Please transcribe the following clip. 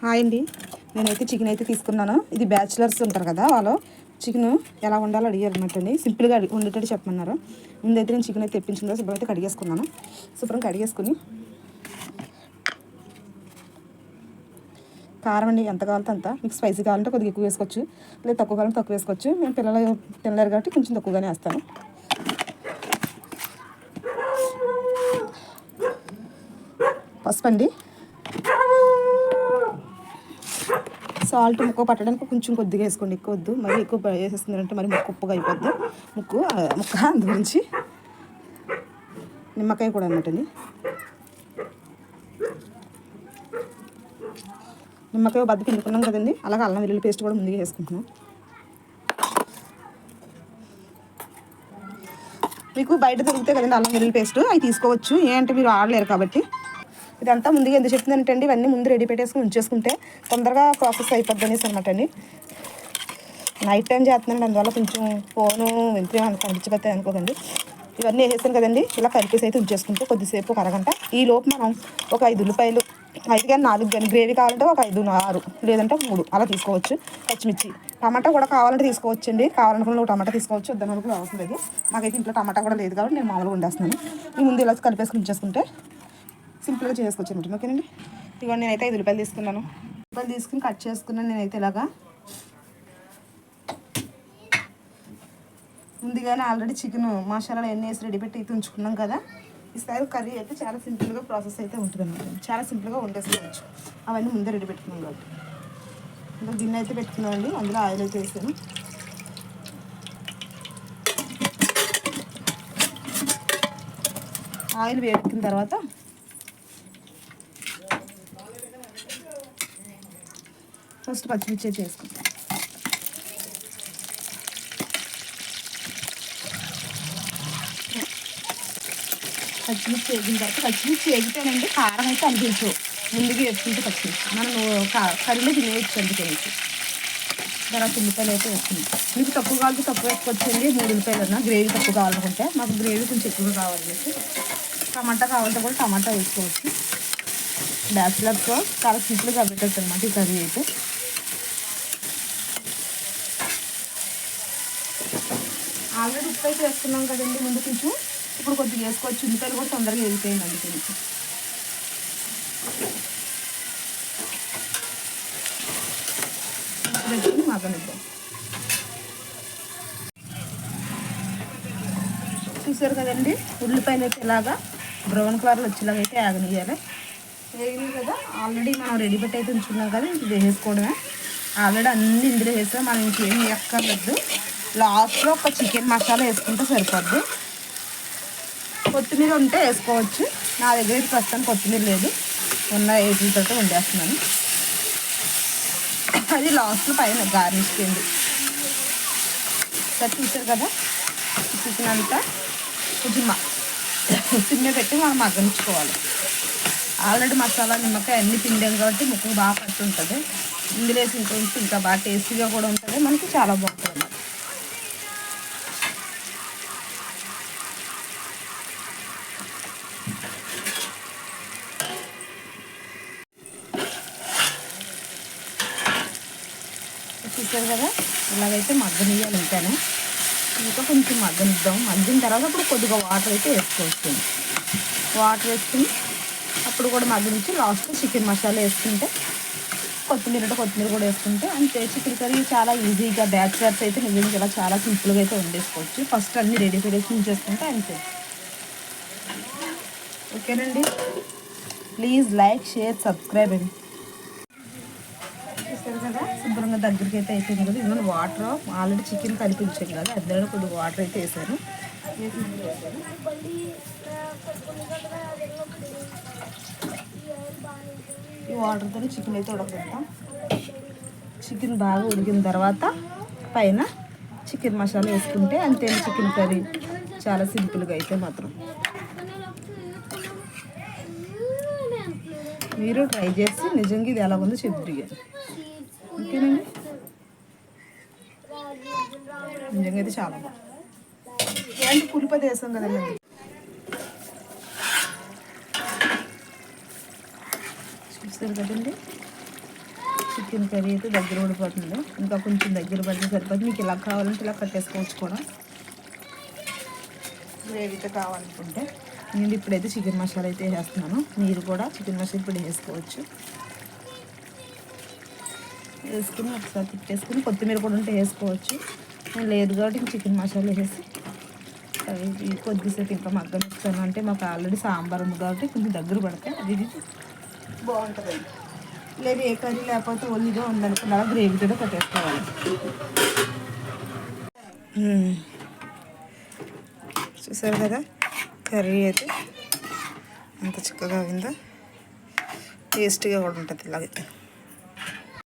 Hi అండి. నేనైతే chicken అయితే తీసుకున్నాను. ఇది బ్యాచిలర్స్ ఉంటారు కదా వాళ్ళు. చికెన్ ఎలా వండాలో అడిగారు అనమాట అండి. సింపుల్గా అడిగి చెప్పమన్నారు. ముందైతే నేను చికెన్ అయితే తెప్పించుకున్నా. శుభ్రం అయితే కడిగేసుకున్నాను. శుభ్రం కడిగేసుకుని కారం అండి ఎంత కావాలంటే అంత. మీకు స్పైసీ కావాలంటే కొద్దిగా ఎక్కువ వేసుకోవచ్చు. లేదా తక్కువ కావాలంటే తక్కువ వేసుకోవచ్చు. మేము పిల్లలు తినలేరు కాబట్టి కొంచెం తక్కువగానే వేస్తాను. పసుపు అండి. సాల్ట్ ముక్క పట్టడానికి కొంచెం కొద్దిగా వేసుకోండి. ఎక్కువ వద్దు. మరి ఎక్కువ వేసేస్తుందంటే మరి ముక్కు ఉప్పుగా అయిపోద్ది. ముక్కు ముక్క అందు గురించి నిమ్మకాయ కూడా అన్నట్టండి నిమ్మకాయ బద్ద పిండుకున్నాం కదండి. అలాగే అల్లం వెల్లుల్లి పేస్ట్ కూడా ముందుగా వేసుకుంటున్నాం. మీకు బయట దొరుకుతాయి కదండి అల్లం వెల్లుల్లి పేస్ట్. అవి తీసుకోవచ్చు. ఏంటంటే మీరు ఆడలేరు కాబట్టి. ఇదంతా ముందుగా ఎందుకు చెప్తుందంటే అండి ఇవన్నీ ముందు రెడీ పెట్టేసుకుని ఉంచేసుకుంటే తొందరగా ప్రాసెస్ అయిపోద్ది అనేసి అనమాట అండి. నైట్ టైం చేస్తున్నానండి అందువల్ల కొంచెం ఫోను వెళ్తే మనకు కనిపించబోతాయి అనుకోకండి. ఇవన్నీ వేసేసాను కదండి ఇలా కలిపేసి అయితే ఉంచేసుకుంటే కొద్దిసేపు ఒక అరగంట. ఈ లోపు మనం ఒక ఐదు ఉల్లిపాయలు ఐదు కానీ నాలుగు కానీ గ్రేవీ కావాలంటే ఒక ఐదు ఆరు లేదంటే మూడు అలా తీసుకోవచ్చు. పచ్చిమిర్చి టమాటా కూడా కావాలంటే తీసుకోవచ్చు అండి కావాలనుకున్న టమాటా తీసుకోవచ్చు వద్దని వరకు అవసరం లేదు. నాకైతే ఇంట్లో టమాటా కూడా లేదు కాబట్టి నేను మామూలుగా వండేస్తున్నాను. ఈ ముందు ఇలా కలిపేసుకుని ఉంచేసుకుంటే సింపుల్గా చేసుకోవచ్చు అనమాట. ఓకేనండి? ఇదిగోండి నేనైతే ఐదు రూపాయలు తీసుకున్నాను. రూపాయలు తీసుకుని కట్ చేసుకున్నాను నేనైతే ఇలాగా. ముందుగానే ఆల్రెడీ చికెన్ మసాలాలు ఎన్ని వేసి రెడీ పెట్టి అయితే ఉంచుకున్నాం కదా ఈసారి కర్రీ అయితే చాలా సింపుల్గా ప్రాసెస్ అయితే ఉంటుంది అనమాట చాలా సింపుల్గా వండేసుకోవచ్చు. అవన్నీ ముందే రెడీ పెట్టుకున్నాం కాబట్టి. ఇంకా గిన్నె అయితే పెట్టుకున్నామండి అందులో ఆయిల్ అయితే వేసాను. ఆయిల్ వేడెక్కిన తర్వాత ఫస్ట్ పచ్చిమిర్చి చేసుకుంటాం పచ్చిమిర్చి వేగిన తర్వాత పచ్చిమిర్చి వేగితేనండి కారం అయితే అనిపించు ముందుగా వేసుకుంటే పచ్చిమిర్చి మనం కా- కర్రీలో తినేయచ్చు అందుకేసి తర్వాత ఉల్లిపాయలు అయితే వేస్తుంది మీకు తక్కువ కావాలంటే తక్కువ వేసుకొచ్చండి మూడు ఉల్లిపాయలు అన్న గ్రేవీ తక్కువ కావాలనుకుంటే మాకు గ్రేవీ కొంచెం ఎక్కువ కావాలనేసి టమాటా కావాలంటే కూడా టమాటా వేసుకోవచ్చు బ్యాచిలర్స్ చాలా సింపుల్గా పెట్టచ్చు అనమాట ఈ కర్రీ అయితే ఆల్రెడీ ఉప్పు అయితే వేస్తున్నాం కదండి ముందు కొంచెం ఇప్పుడు కొద్దిగా వేసుకోవచ్చు. ఉల్లిపాయలు కూడా తొందరగా వేగిపోయింది అందుకే మీకు మగ్గనిద్దాం చూసారు కదండి ఉల్లిపాయలు అయితే ఇలాగా బ్రౌన్ కలర్లో వచ్చేలాగా అయితే ఆగనియాలి వేగింది కదా ఆల్రెడీ మనం రెడీ పెట్టి అయితే ఉంచుకున్నాం కదా ఇది వేసుకోవడమే ఆల్రెడీ అన్ని ఇందులో వేసాం మనం ఇంకేం ఎక్కర్లేదు లాస్ట్లో ఒక చికెన్ మసాలా వేసుకుంటే సరిపోద్ది. కొత్తిమీర ఉంటే వేసుకోవచ్చు. నా దగ్గర ప్రస్తుతం కొత్తిమీర లేదు. ఉన్న ఏట్లతో వండేస్తున్నాను. అది లాస్ట్లో పైన గార్నిష్ కింది సరే చూసారు కదా? చికెన్ అంతా కొంచెం మ- పెట్టి మనం మగ్గనిచ్చుకోవాలి. ఆల్రెడీ మసాలా నిమ్మకాయ అన్ని తిండాం కాబట్టి ముక్కు బాగా పట్టు ఉంటుంది ఇందులో వేసి ఇంకా బాగా టేస్టీగా కూడా ఉంటుంది. మనకి చాలా బాగుంటుంది. చూసారు కదా? ఇలాగైతే మగ్గనియాలి ఇంకానే ఇంకా కొంచెం మగ్గనిద్దాం. మగ్గిన తర్వాత అప్పుడు కొద్దిగా వాటర్ అయితే వేసుకోవచ్చు. వాటర్ వేసుకుని అప్పుడు కూడా మగ్గనించి లాస్ట్ చికెన్ మసాలా వేసుకుంటే కొత్తిమీర కొత్తిమీర కూడా వేసుకుంటే అంతే. చికెన్ కర్రీ చాలా ఈజీగా బ్యాచులర్స్ అయితే నిజంగా ఇలా చాలా సింపుల్గా అయితే వండేసుకోవచ్చు. ఫస్ట్ అన్ని రెడీ పెడేసి ఉంచేసుకుంటే అంతే. ఓకేనండి? ప్లీజ్ లైక్ షేర్ సబ్స్క్రైబ్ అండి. కదా? శుభ్రంగా దగ్గరికి అయితే అయిపోయింది కదా? ఇందులో వాటర్ ఆల్రెడీ చికెన్ కలిపి కదా? అందులో కొద్దిగా వాటర్ అయితే వేసాను. ఈ వాటర్తో చికెన్ అయితే ఉడకబెడతాం. చికెన్ బాగా ఉడికిన తర్వాత పైన చికెన్ మసాలా వేసుకుంటే అంతే చికెన్ కర్రీ చాలా సింపుల్గా అయితే మాత్రం. మీరు ట్రై చేసి నిజంగా ఇది ఎలా ఉందో చెప్తారు ఓకేనండి. నిజంగా అయితే చాలా బాగుంది. ఏంటి పులిపతి వేసాం కదండి. చూస్తారు కదండి. చికెన్ కర్రీ అయితే దగ్గర పడిపోతుంది ఇంకా కొంచెం దగ్గర పడితే సరిపోతుంది. మీకు ఇలా కావాలంటే ఇలా కట్టేసుకోవచ్చు కూడా. గ్రేవీతో కావాలనుకుంటే నేను ఇప్పుడైతే చికెన్ మసాలా అయితే వేస్తున్నాను. మీరు కూడా చికెన్ మసాలా ఇప్పుడు వేసుకోవచ్చు. వేసుకుని ఒకసారి తిప్పేసుకుని కొత్తిమీర కూడా ఉంటే వేసుకోవచ్చు. నేను లేదు కాబట్టి చికెన్ మసాలా వేసి కొద్దిసేపు ఇంకా మగ్గనిస్తాను. అంటే మాకు ఆల్రెడీ సాంబార్ ఉంది కాబట్టి కొంచెం దగ్గర పడితే అది ఇది బాగుంటుంది. లేదు ఏ కర్రీ లేకపోతే ఒళ్ళిగా ఉందనుకున్నా గ్రేవీతో కట్టేసుకోవాలి. చూసారు కదా? కర్రీ అయితే ఎంత చిక్కగా అయిందో? టేస్టీగా కూడా ఉంటుంది ఇలాగైతే.